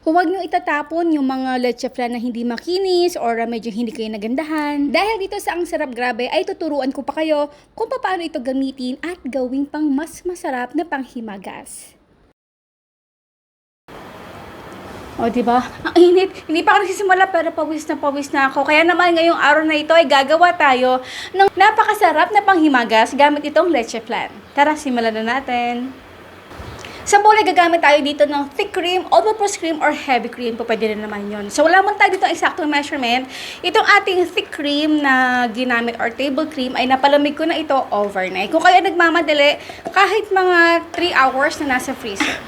Huwag nyo itatapon yung mga leche flan na hindi makinis or medyo hindi kayo nagandahan. Dahil dito sa ang sarap grabe ay tuturuan ko pa kayo kung paano ito gamitin at gawing pang mas masarap na panghimagas. O, di ba? Ang init. Hindi pa ako nagsisimula pero pawis na pawis na ako. Kaya naman ngayong araw na ito ay gagawa tayo ng napakasarap na panghimagas gamit itong leche flan. Tara, simulan na natin. Sa ay gagamit tayo dito ng thick cream, all-purpose cream, or heavy cream. Po, pwede rin naman yun. So, wala man tayo dito eksaktong measurement. Itong ating thick cream na ginamit or table cream ay napalamig ko na ito overnight. Kung kayo nagmamadali, kahit mga 3 hours na nasa freezer.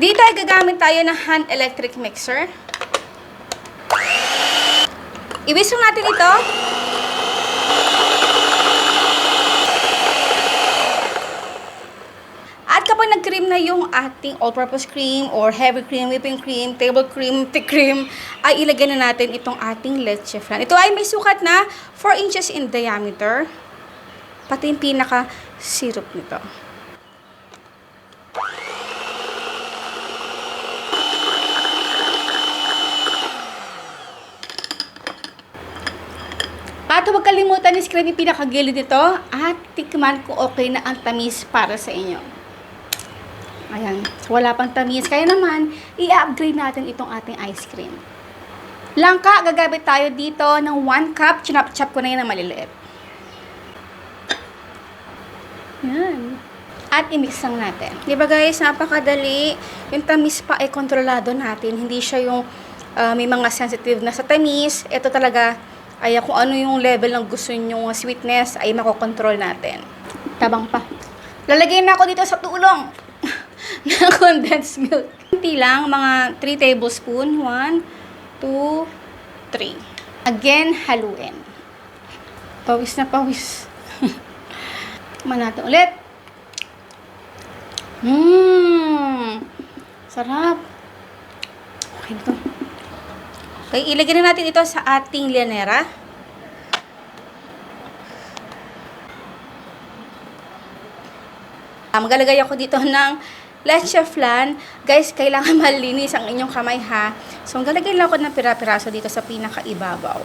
Dito ay gagamit tayo ng hand electric mixer. Iwisong natin ito. At kapag nag-cream na yung ating all-purpose cream or heavy cream, whipping cream, table cream, thick cream, ay ilagay na natin itong ating leche flan. Ito ay may sukat na 4 inches in diameter. Pati yung pinaka-syrup nito. At huwag kalimutan i-scrape yung pinakagilid nito at tikman kung okay na ang tamis para sa inyo. Ayan. So, wala pang tamis. Kaya naman, i-upgrade natin itong ating ice cream. Langka, gagamit tayo dito ng 1 cup. Chinap-chop ko na yun ng maliliit. Yan. At i-mix lang natin. Di ba guys, napakadali. Yung tamis pa ay kontrolado natin. Hindi siya yung ah, may mga sensitive na sa tamis. Ito talaga ay kung ano yung level ng gusto nyo sweetness ay makokontrol natin. Tabang pa. Lalagay na ako dito sa tulong na condensed milk. Kunti lang, mga 3 tablespoon. 1, 2, 3. Again, haluin. Pawis na pawis. Natin ulit. Mmm! Sarap. Okay na to. Okay, ilagay na natin ito sa ating lianera. Ah, Maglalagay ako dito ng leche flan. Guys, kailangan malinis ang inyong kamay ha. So, maglalagay lang ako ng pira-piraso dito sa pinakaibabaw.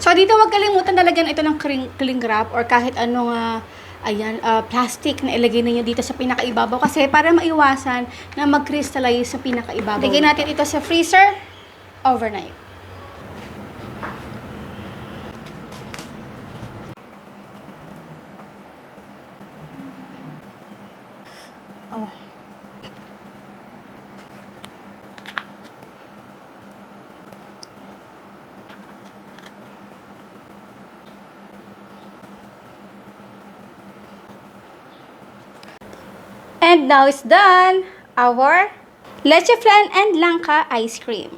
So, dito huwag kalimutan na lagyan ito ng cling, cling wrap or kahit anong ah, ayan, ah, plastic na ilagay ninyo dito sa pinakaibabaw kasi para maiwasan na mag-crystallize sa pinakaibabaw. Lagyan natin ito sa freezer overnight. And now it's done. Our leche flan and langka ice cream.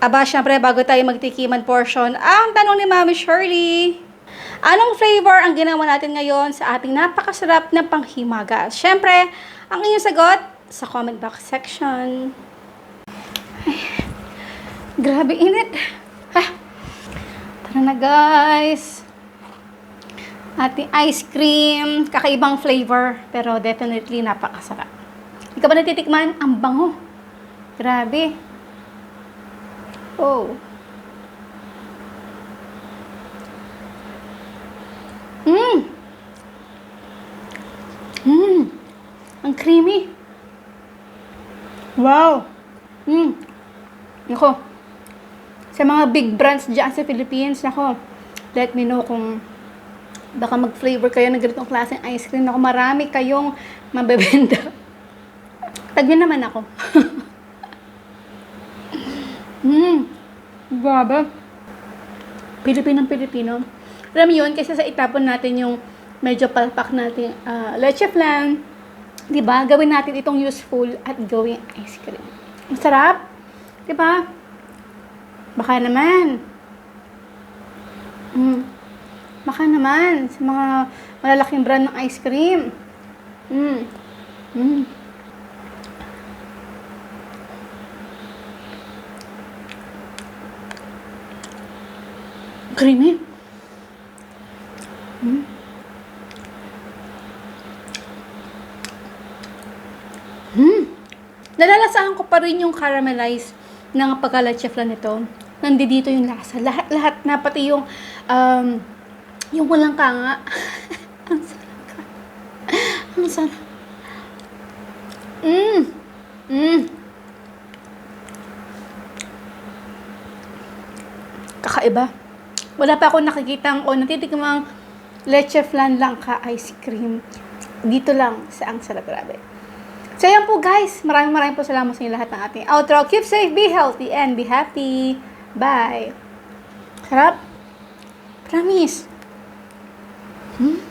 Aba, syempre, bago tayo magtikiman portion, ang tanong ni Mami Shirley, anong flavor ang ginawa natin ngayon sa ating napakasarap na panghimagas? Syempre, ang inyong sagot sa comment box section. Ay, grabe init. Ha, tara na guys. Ating ice cream, kakaibang flavor, pero definitely napakasarap. Hindi ka ba natitikman? Ang bango. Grabe. Oh. Mmm. Mmm. Ang creamy. Wow. Mmm. Nako. Sa mga big brands dyan sa Philippines, nako, let me know kung baka mag-flavor kayo ng ganitong klaseng ice cream. Ako, marami kayong mabebenta. Tagyan naman ako. Mmm. Grabe. Pilipinong Pilipino. Alam yun, kasi sa itapon natin yung medyo palpak natin ah, leche flan, di ba? Gawin natin itong useful at gawing ice cream. Masarap. Di ba? Baka naman. Mm. Baka naman, sa mga malalaking brand ng ice cream. Mm. Mm. Creamy. Mm. Mm. Nalalasahan ko pa rin yung caramelized ng pagkalatsyaflan nito. Nandito yung lasa. Lahat, lahat na pati yung um, yung walang kanga. Ang sarap ka. Ang sarap. Mmm. Mmm. Kakaiba. Wala pa ako nakikita o natitikmang leche flan lang ka ice cream. Dito lang sa Ang Sarap Grabe. So yan po guys, maraming maraming po salamat sa inyo lahat ng ating outro. Keep safe, be healthy, and be happy. Bye. Sarap. Promise. Hmm?